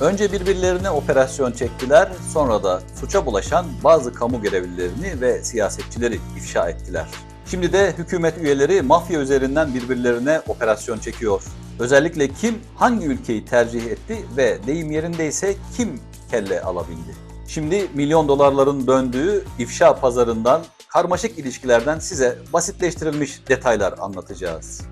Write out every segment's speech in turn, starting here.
Önce birbirlerine operasyon çektiler, sonra da suça bulaşan bazı kamu görevlilerini ve siyasetçileri ifşa ettiler. Şimdi de hükümet üyeleri mafya üzerinden birbirlerine operasyon çekiyor. Özellikle kim hangi ülkeyi tercih etti ve deyim yerindeyse kim kelle alabildi. Şimdi milyon dolarların döndüğü ifşa pazarından, karmaşık ilişkilerden size basitleştirilmiş detaylar anlatacağız.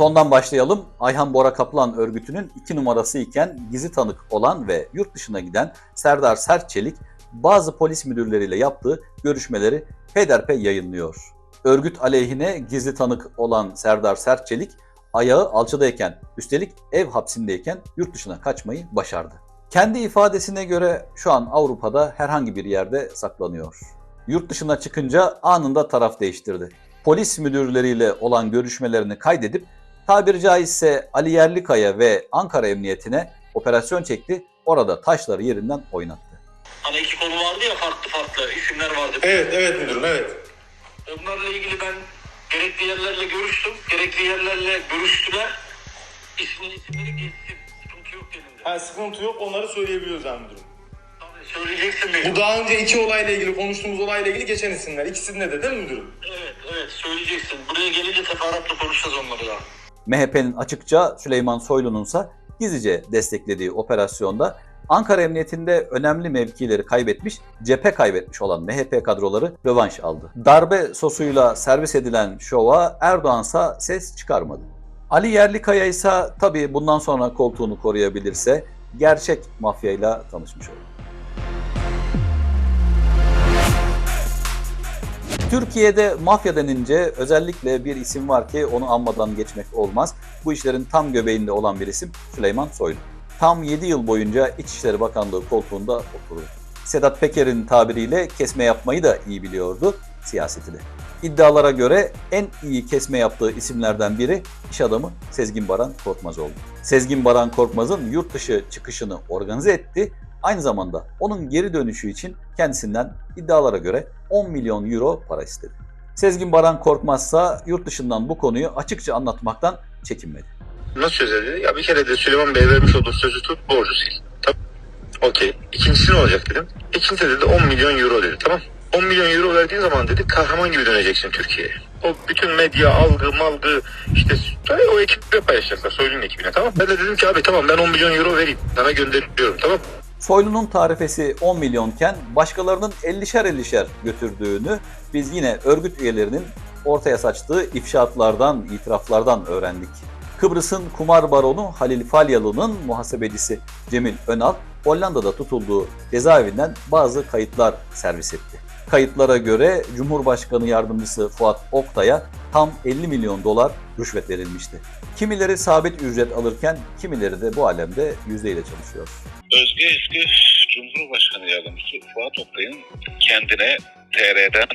Sondan başlayalım. Ayhan Bora Kaplan örgütünün iki numarası iken gizli tanık olan ve yurt dışına giden Serdar Sertçelik bazı polis müdürleriyle yaptığı görüşmeleri peyderpey yayınlıyor. Örgüt aleyhine gizli tanık olan Serdar Sertçelik ayağı alçıdayken, üstelik ev hapsindeyken yurt dışına kaçmayı başardı. Kendi ifadesine göre şu an Avrupa'da herhangi bir yerde saklanıyor. Yurt dışına çıkınca anında taraf değiştirdi. Polis müdürleriyle olan görüşmelerini kaydedip tabiri caizse Ali Yerlikaya ve Ankara Emniyetine operasyon çekti. Orada taşları yerinden oynattı. Hani iki konu vardı ya farklı farklı isimler vardı. Evet, evet müdürüm, evet. Onlarla ilgili ben gerekli yerlerle görüştüm. Gerekli yerlerle görüştüler. İsmin isimleri geçsin. Sıkıntı yok elimde. Ha, sıkıntı yok, onları söyleyebiliyoruz yani müdürüm. Tabii söyleyeceksin Bu mecbur. daha önce iki olayla ilgili, konuştuğumuz olayla ilgili geçen isimler. İkisinde de değil mi müdürüm? Evet evet söyleyeceksin. Buraya gelince teferruatla konuşacağız onları da. MHP'nin açıkça Süleyman Soylu'nunsa gizlice desteklediği operasyonda Ankara Emniyetinde önemli mevkileri kaybetmiş, cephe kaybetmiş olan MHP kadroları rövanş aldı. Darbe sosuyla servis edilen şova Erdoğansa ses çıkarmadı. Ali Yerlikaya ise tabii bundan sonra koltuğunu koruyabilirse gerçek mafyayla tanışmış olur. Türkiye'de mafya denince özellikle bir isim var ki onu anmadan geçmek olmaz. Bu işlerin tam göbeğinde olan bir isim Süleyman Soylu. Tam 7 yıl boyunca İçişleri Bakanlığı koltuğunda oturdu. Sedat Peker'in tabiriyle kesme yapmayı da iyi biliyordu siyaseti de. İddialara göre en iyi kesme yaptığı isimlerden biri iş adamı Sezgin Baran Korkmaz oldu. Sezgin Baran Korkmaz'ın yurt dışı çıkışını organize etti. Aynı zamanda onun geri dönüşü için kendisinden iddialara göre 10 milyon euro para istedi. Sezgin Baran Korkmazsa yurt dışından bu konuyu açıkça anlatmaktan çekinmedi. Nasıl çözeriz? Ya bir kere de Süleyman Bey vermiş olduğu sözü tut, borcu sil. Tamam. Okey. İkincisi ne olacak dedim. İkincisi de dedi 10 milyon euro dedi. Tamam. 10 milyon euro verdiğin zaman dedi kahraman gibi döneceksin Türkiye'ye. O bütün medya, algı, malgı işte o ekiple paylaşacaklar. Soylu'nun ekibine tamam. Ben de dedim ki abi tamam ben 10 milyon euro vereyim. Sana gönderiyorum tamam. Soylu'nun tarifesi 10 milyonken başkalarının 50'şer 50'şer götürdüğünü biz yine örgüt üyelerinin ortaya saçtığı ifşaatlardan, itiraflardan öğrendik. Kıbrıs'ın kumar baronu Halil Falyalı'nın muhasebecisi Cemil Önal, Hollanda'da tutulduğu cezaevinden bazı kayıtlar servis etti. Kayıtlara göre Cumhurbaşkanı Yardımcısı Fuat Oktay'a tam 50 milyon dolar rüşvet verilmişti. Kimileri sabit ücret alırken kimileri de bu alemde yüzdeyle çalışıyor. Özge Eski Cumhurbaşkanı Yardımcısı Fuat Oktay'ın kendine TR'den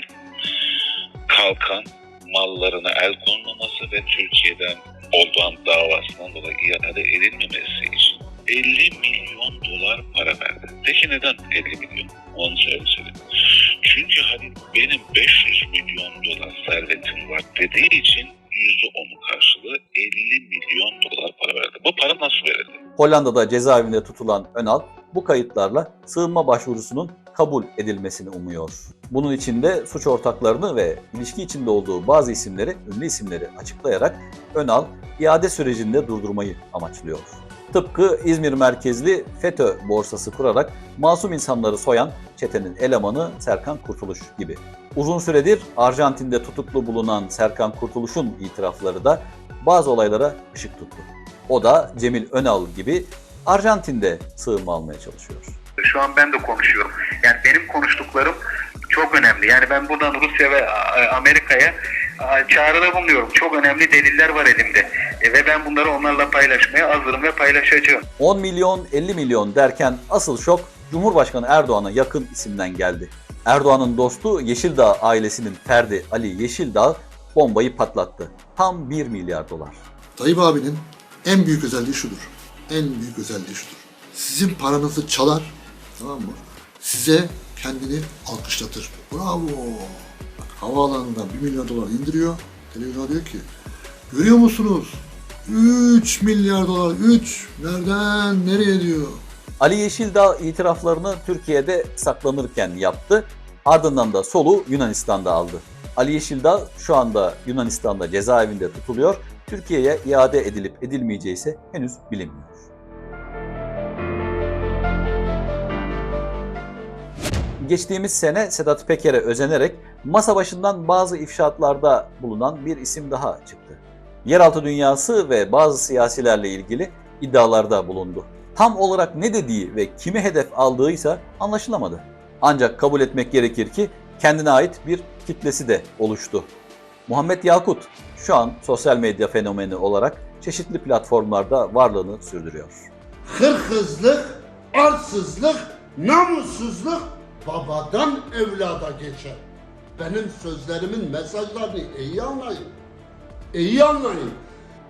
kalkan mallarına el konulmaması ve Türkiye'den olan davasından dolayı iade edilmemesi için 50 milyon dolar para verdi. Peki neden 50 milyon? Onu şöyle söyleyeyim. Çünkü hani benim 500 milyon dolar servetim var dediği için %10'u karşılığı 50 milyon dolar para verdi. Bu para nasıl verildi? Hollanda'da cezaevinde tutulan Önal bu kayıtlarla sığınma başvurusunun kabul edilmesini umuyor. Bunun için de suç ortaklarını ve ilişki içinde olduğu bazı isimleri, ünlü isimleri açıklayarak Önal iade sürecinde durdurmayı amaçlıyor. Tıpkı İzmir merkezli FETÖ borsası kurarak masum insanları soyan çetenin elemanı Serkan Kurtuluş gibi. Uzun süredir Arjantin'de tutuklu bulunan Serkan Kurtuluş'un itirafları da bazı olaylara ışık tuttu. O da Cemil Önal gibi Arjantin'de sığınma almaya çalışıyor. Şu an ben de konuşuyorum. Yani benim konuştuklarım çok önemli. Yani ben buradan Rusya ve e, Amerika'ya çağrıda bulunuyorum. Çok önemli deliller var elimde. E, Ve ben bunları onlarla paylaşmaya hazırım ve paylaşacağım. 10 milyon 50 milyon derken asıl şok Cumhurbaşkanı Erdoğan'a yakın isimden geldi. Erdoğan'ın dostu Yeşildağ ailesinin ferdi Ali Yeşildağ bombayı patlattı. Tam 1 milyar dolar. Tayyip abinin en büyük özelliği şudur. En büyük özelliği şudur. Sizin paranızı çalar, tamam mı? Size kendini alkışlatır. Bravo. Havaalanından 1 milyon dolar indiriyor. Televizyona diyor ki Görüyor musunuz? 3 milyar dolar. 3. Nereden nereye diyor? Ali Yeşildağ itiraflarını Türkiye'de saklanırken yaptı. Ardından da soluğu Yunanistan'da aldı. Ali Yeşildağ şu anda Yunanistan'da cezaevinde tutuluyor. Türkiye'ye iade edilip edilmeyeceği ise henüz bilinmiyor. Geçtiğimiz sene Sedat Peker'e özenerek masa başından bazı ifşaatlarda bulunan bir isim daha çıktı. Yeraltı dünyası ve bazı siyasilerle ilgili iddialarda bulundu. Tam olarak ne dediği ve kimi hedef aldığıysa anlaşılamadı. Ancak kabul etmek gerekir ki kendine ait bir kitlesi de oluştu. Muhammed Yakut şu an sosyal medya fenomeni olarak çeşitli platformlarda varlığını sürdürüyor. hırhızlık, arsızlık, namussuzluk babadan evlada geçer. Benim sözlerimin mesajlarını iyi anlayın. İyi anlayın.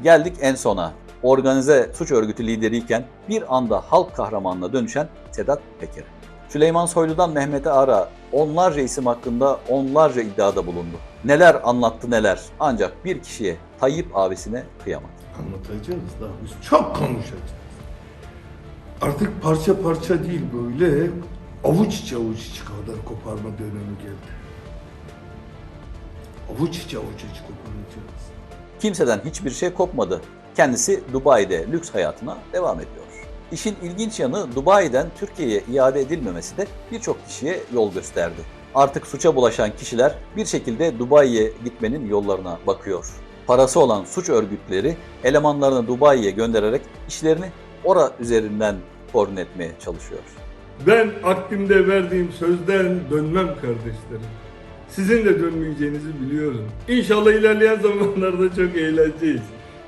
Geldik en sona. Organize suç örgütü lideriyken bir anda halk kahramanına dönüşen Sedat Peker'e. Süleyman Soylu'dan Mehmet'e Ara onlarca isim hakkında onlarca iddiada bulundu. Neler anlattı neler ancak bir kişiye Tayyip abisine kıyamadı. Anlatacağız daha biz çok konuşacağız. Artık parça parça değil böyle avuç içi avuç içi kadar koparma dönemi geldi. Avuç içi avuç içi koparacağız. Kimseden hiçbir şey kopmadı. Kendisi Dubai'de lüks hayatına devam ediyor. İşin ilginç yanı Dubai'den Türkiye'ye iade edilmemesi de birçok kişiye yol gösterdi. Artık suça bulaşan kişiler bir şekilde Dubai'ye gitmenin yollarına bakıyor. Parası olan suç örgütleri elemanlarını Dubai'ye göndererek işlerini ora üzerinden koordine etmeye çalışıyor. Ben akdimde verdiğim sözden dönmem kardeşlerim. Sizin de dönmeyeceğinizi biliyorum. İnşallah ilerleyen zamanlarda çok eğleneceğiz.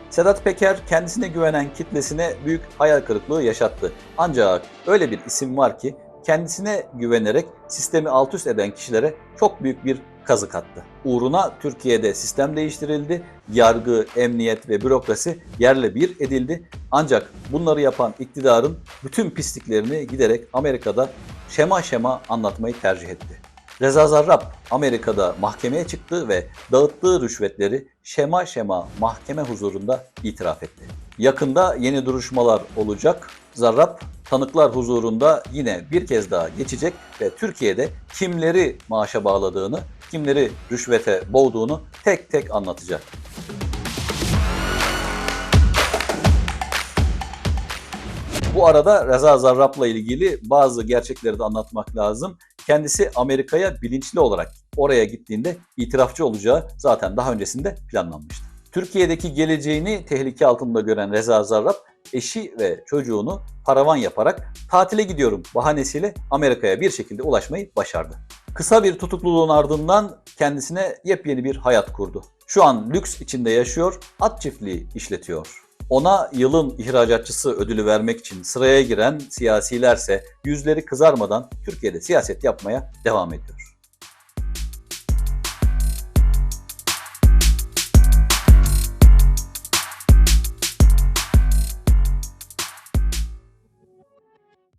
Sedat Peker kendisine güvenen kitlesine büyük hayal kırıklığı yaşattı. Ancak öyle bir isim var ki kendisine güvenerek sistemi alt üst eden kişilere çok büyük bir kazık attı. Uğruna Türkiye'de sistem değiştirildi, yargı, emniyet ve bürokrasi yerle bir edildi. Ancak bunları yapan iktidarın bütün pisliklerini giderek Amerika'da şema şema anlatmayı tercih etti. Reza Zarrab Amerika'da mahkemeye çıktı ve dağıttığı rüşvetleri şema şema mahkeme huzurunda itiraf etti. Yakında yeni duruşmalar olacak. Zarrab tanıklar huzurunda yine bir kez daha geçecek ve Türkiye'de kimleri maaşa bağladığını, kimleri rüşvete boğduğunu tek tek anlatacak. Bu arada Reza Zarrab'la ilgili bazı gerçekleri de anlatmak lazım. Kendisi Amerika'ya bilinçli olarak oraya gittiğinde itirafçı olacağı zaten daha öncesinde planlanmıştı. Türkiye'deki geleceğini tehlike altında gören Reza Zarrab eşi ve çocuğunu paravan yaparak tatile gidiyorum bahanesiyle Amerika'ya bir şekilde ulaşmayı başardı. Kısa bir tutukluluğun ardından kendisine yepyeni bir hayat kurdu. Şu an lüks içinde yaşıyor, at çiftliği işletiyor. Ona yılın ihracatçısı ödülü vermek için sıraya giren siyasilerse yüzleri kızarmadan Türkiye'de siyaset yapmaya devam ediyor.